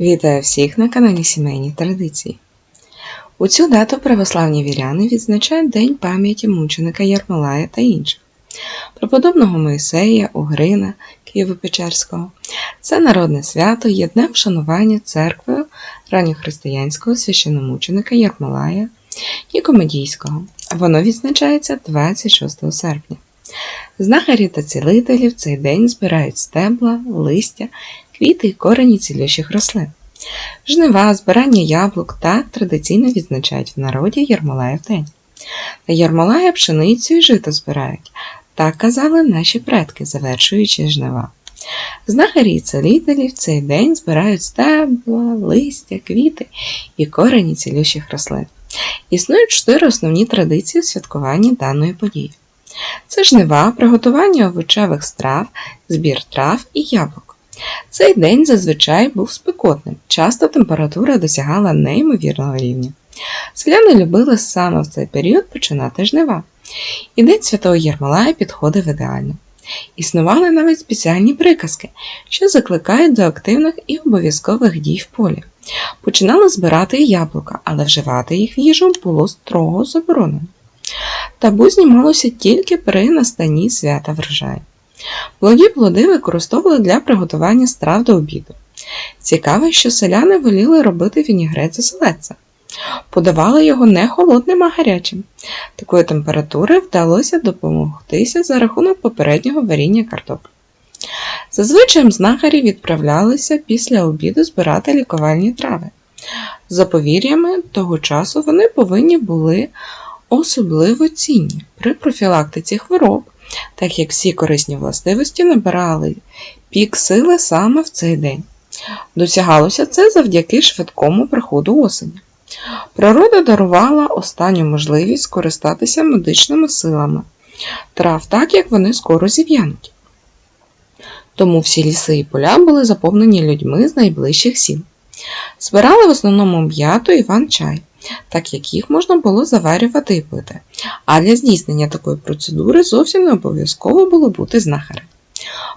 Вітаю всіх на каналі Сімейні Традиції. У цю дату православні віряни відзначають День пам'яті мученика Ярмолая та інших, преподобного Моїсея, Угрина, Києво-Печерського. Це народне свято є днем вшанування церквою ранньохристиянського священомученика Ярмолая Нікомедійського. Воно відзначається 26 серпня. Знахарі та цілителі в цей день збирають стебла, листя, квіти й корені цілющих рослин. Жнива, збирання яблук так традиційно відзначають в народі Ярмолаїв день. На Ярмолая пшеницю і жито збирають. Так казали наші предки, завершуючи жнива. Знахарі і цілителі в цей день збирають стебла, листя, квіти і корені цілющих рослин. Існують чотири основні традиції у святкуванні даної події. Це жнива, приготування овочевих страв, збір трав і яблук. Цей день зазвичай був спекотним, часто температура досягала неймовірного рівня. Селяни любили саме в цей період починати жнива, і день святого Єрмолая підходив ідеально. Існували навіть спеціальні приказки, що закликають до активних і обов'язкових дій в полі. Починали збирати яблука, але вживати їх в їжу було строго заборонено. Табу знімалося тільки при настанні свята врожаю. Молоді плоди використовували для приготування страв до обіду. Цікаво, що селяни воліли робити вінігрет з оселедця. Подавали його не холодним, а гарячим. Такої температури вдалося допомогтися за рахунок попереднього варіння картоплі. Зазвичай знахарі відправлялися після обіду збирати лікувальні трави. За повір'ями того часу вони повинні були особливо цінні при профілактиці хвороб, так як всі корисні властивості набирали пік сили саме в цей день. Досягалося це завдяки швидкому приходу осені. Природа дарувала останню можливість скористатися медичними силами трав, так як вони скоро зів'януть. Тому всі ліси і поля були заповнені людьми з найближчих сіл. Збирали в основному м'яту і ван-чай, так як їх можна було заварювати і пити, а для здійснення такої процедури зовсім не обов'язково було бути знахарем.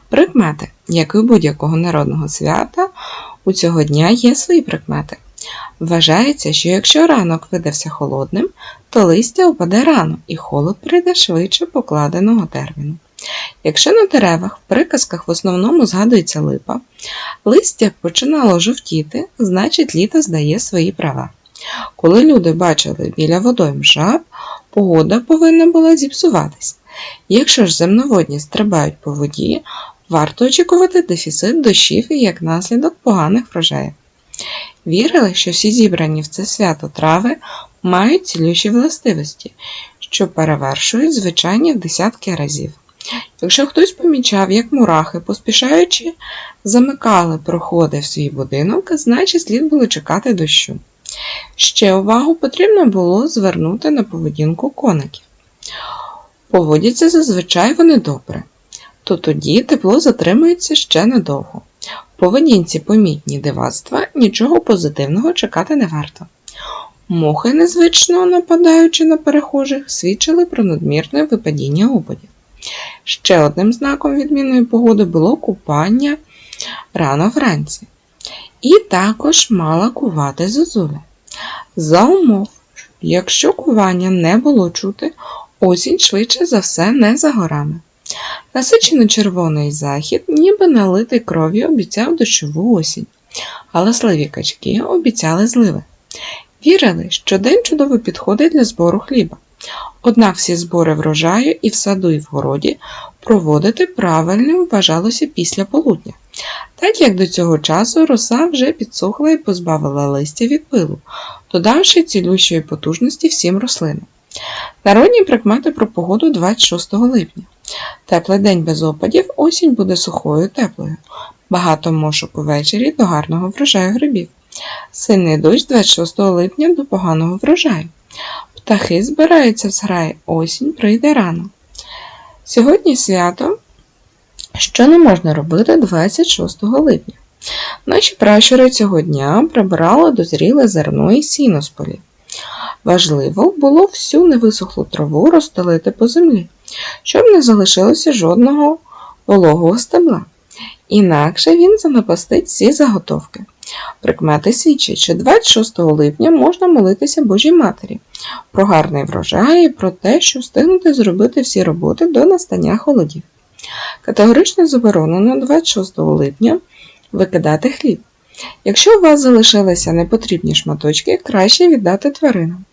Прикмети, як і у будь-якого народного свята, у цього дня є свої прикмети. Вважається, що якщо ранок видався холодним, то листя опаде рано і холод прийде швидше покладеного терміну. Якщо на деревах в приказках в основному згадується липа, листя починало жовтіти, значить літо здає свої права. Коли люди бачили біля водойм жаб, погода повинна була зіпсуватись. Якщо ж земноводні стрибають по воді, варто очікувати дефіцит дощів і як наслідок поганих врожаїв. Вірили, що всі зібрані в це свято трави мають цілющі властивості, що перевершують звичайні в десятки разів. Якщо хтось помічав, як мурахи, поспішаючи, замикали проходи в свій будинок, значить слід було чекати дощу. Ще увагу потрібно було звернути на поведінку коників. Поводяться зазвичай вони добре, то тоді тепло затримується ще недовго. В поведінці помітні дивацтва, нічого позитивного чекати не варто. Мухи, незвично нападаючи на перехожих, свідчили про надмірне випадіння опадів. Ще одним знаком відмінної погоди було купання рано вранці. І також мала кувати зозуля. За умов, якщо кування не було чути, осінь швидше за все не за горами. Насичено червоний захід, ніби налитий кров'ю обіцяв дощову осінь, але сливі качки обіцяли зливи. Вірили, що день чудово підходить для збору хліба. Однак всі збори врожаю і в саду, і в городі проводити правильним вважалося після полудня, так як до цього часу роса вже підсохла і позбавила листя від пилу, додавши цілющої потужності всім рослинам. Народні прикмети про погоду 26 липня. Теплий день без опадів, осінь буде сухою теплою. Багато мошок увечері до гарного врожаю грибів. Сильний дощ 26 липня до поганого врожаю. Птахи збираються в зграї, осінь прийде рано. Сьогодні свято, що не можна робити 26 липня. Наші пращури цього дня прибирали дозріле зерно і сіно з полів. Важливо було всю невисохлу траву розстелити по землі, щоб не залишилося жодного вологого стебла. Інакше він занапастить всі заготовки. Прикмети свідчать, що 26 липня можна молитися Божій Матері про гарний врожай і про те, що встигнути зробити всі роботи до настання холодів. Категорично заборонено 26 липня викидати хліб. Якщо у вас залишилися непотрібні шматочки, краще віддати тваринам.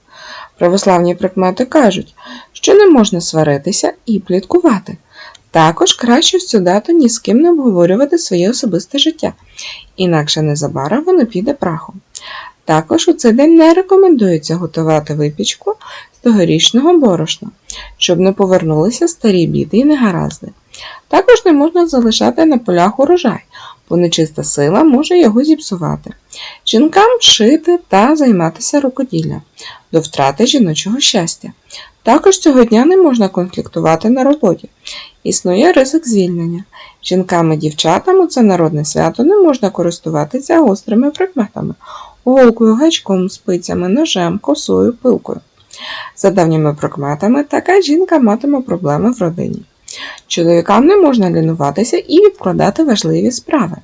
Православні прикмети кажуть, що не можна сваритися і пліткувати. Також краще в цю дату ні з ким не обговорювати своє особисте життя, інакше незабаром воно піде прахом. Також у цей день не рекомендується готувати випічку з тогорічного борошна, щоб не повернулися старі біди і негаразди. Також не можна залишати на полях урожай, бо нечиста сила може його зіпсувати. Жінкам шити та займатися рукоділлям до втрати жіночого щастя. Також цього дня не можна конфліктувати на роботі. Існує ризик звільнення. Жінкам і дівчатам у це народне свято не можна користуватися гострими предметами голкою, гачком, спицями, ножем, косою, пилкою. За давніми прикметами, така жінка матиме проблеми в родині. Чоловікам не можна лінуватися і відкладати важливі справи.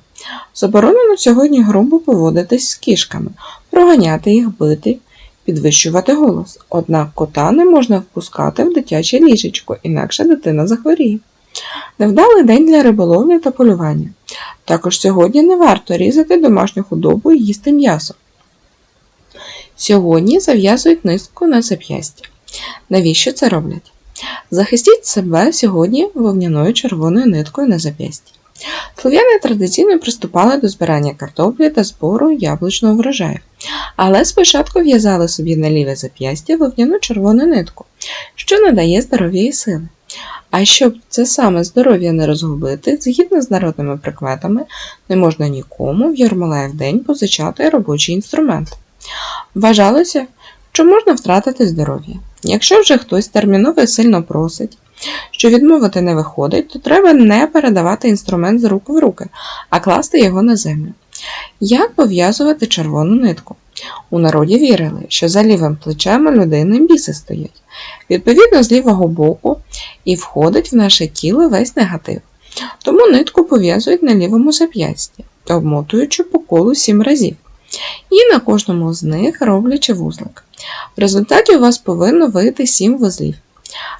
Заборонено сьогодні грубо поводитись з кішками, проганяти їх, бити, підвищувати голос. Однак кота не можна впускати в дитяче ліжечко, інакше дитина захворіє. Невдалий день для риболовлі та полювання. Також сьогодні не варто різати домашню худобу і їсти м'ясо. Сьогодні зав'язують низку на зап'ястя. Навіщо це роблять? Захистіть себе сьогодні вовняною червоною ниткою на зап'ясті. Слов'яни традиційно приступали до збирання картоплі та збору яблучного врожаю, але спочатку в'язали собі на ліве зап'ястя вовняну червону нитку, що надає здоров'я і сили. А щоб це саме здоров'я не розгубити, згідно з народними прикметами, не можна нікому в Ярмолаїв день позичати робочий інструмент. Вважалося, що можна втратити здоров'я. Якщо вже хтось терміново і сильно просить, що відмовити не виходить, то треба не передавати інструмент з рук в руки, а класти його на землю. Як пов'язувати червону нитку? У народі вірили, що за лівим плечем у людини біси стоять. Відповідно, з лівого боку і входить в наше тіло весь негатив. Тому нитку пов'язують на лівому зап'ясті, обмотуючи по колу сім разів. І на кожному з них роблячи вузлик. В результаті у вас повинно вийти сім вузлів.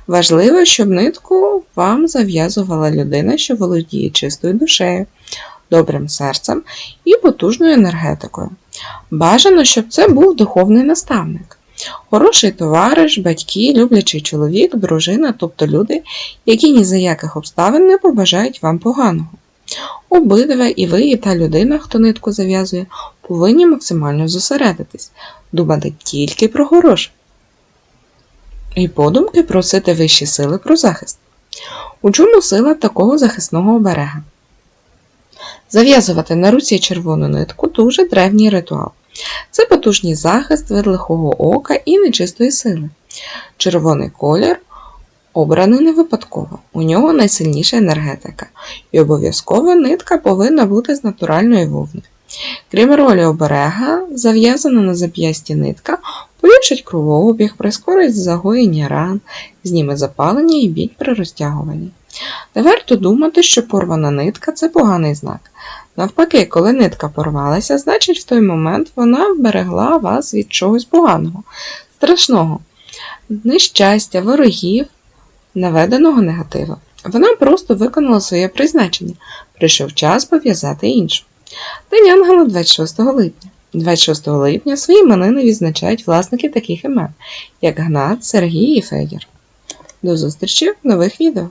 Важливо, щоб нитку вам зав'язувала людина, що володіє чистою душею, добрим серцем і потужною енергетикою. Бажано, щоб це був духовний наставник, хороший товариш, батьки, люблячий чоловік, дружина, тобто люди, які ні за яких обставин не побажають вам поганого. Обидва і ви, і та людина, хто нитку зав'язує, повинні максимально зосередитись, думати тільки про хороше. І подумки просити вищі сили про захист. У чому сила такого захисного оберега? Зав'язувати на руці червону нитку дуже древній ритуал. Це потужний захист від лихого ока і нечистої сили. Червоний колір обраний не випадково, у нього найсильніша енергетика, і обов'язково нитка повинна бути з натуральної вовни. Крім ролі оберега, зав'язана на зап'ясті нитка поліпшить кровообіг, прискорить загоєння ран, зніме запалення і біль при розтягуванні. Не варто думати, що порвана нитка це поганий знак. Навпаки, коли нитка порвалася, значить в той момент вона вберегла вас від чогось поганого, страшного, нещастя, ворогів, наведеного негатива. Вона просто виконала своє призначення, прийшов час пов'язати іншу. День Ангела 26 липня. 26 липня свої іменини відзначають власники таких імен, як Гнат, Сергій і Федір. До зустрічі в нових відео!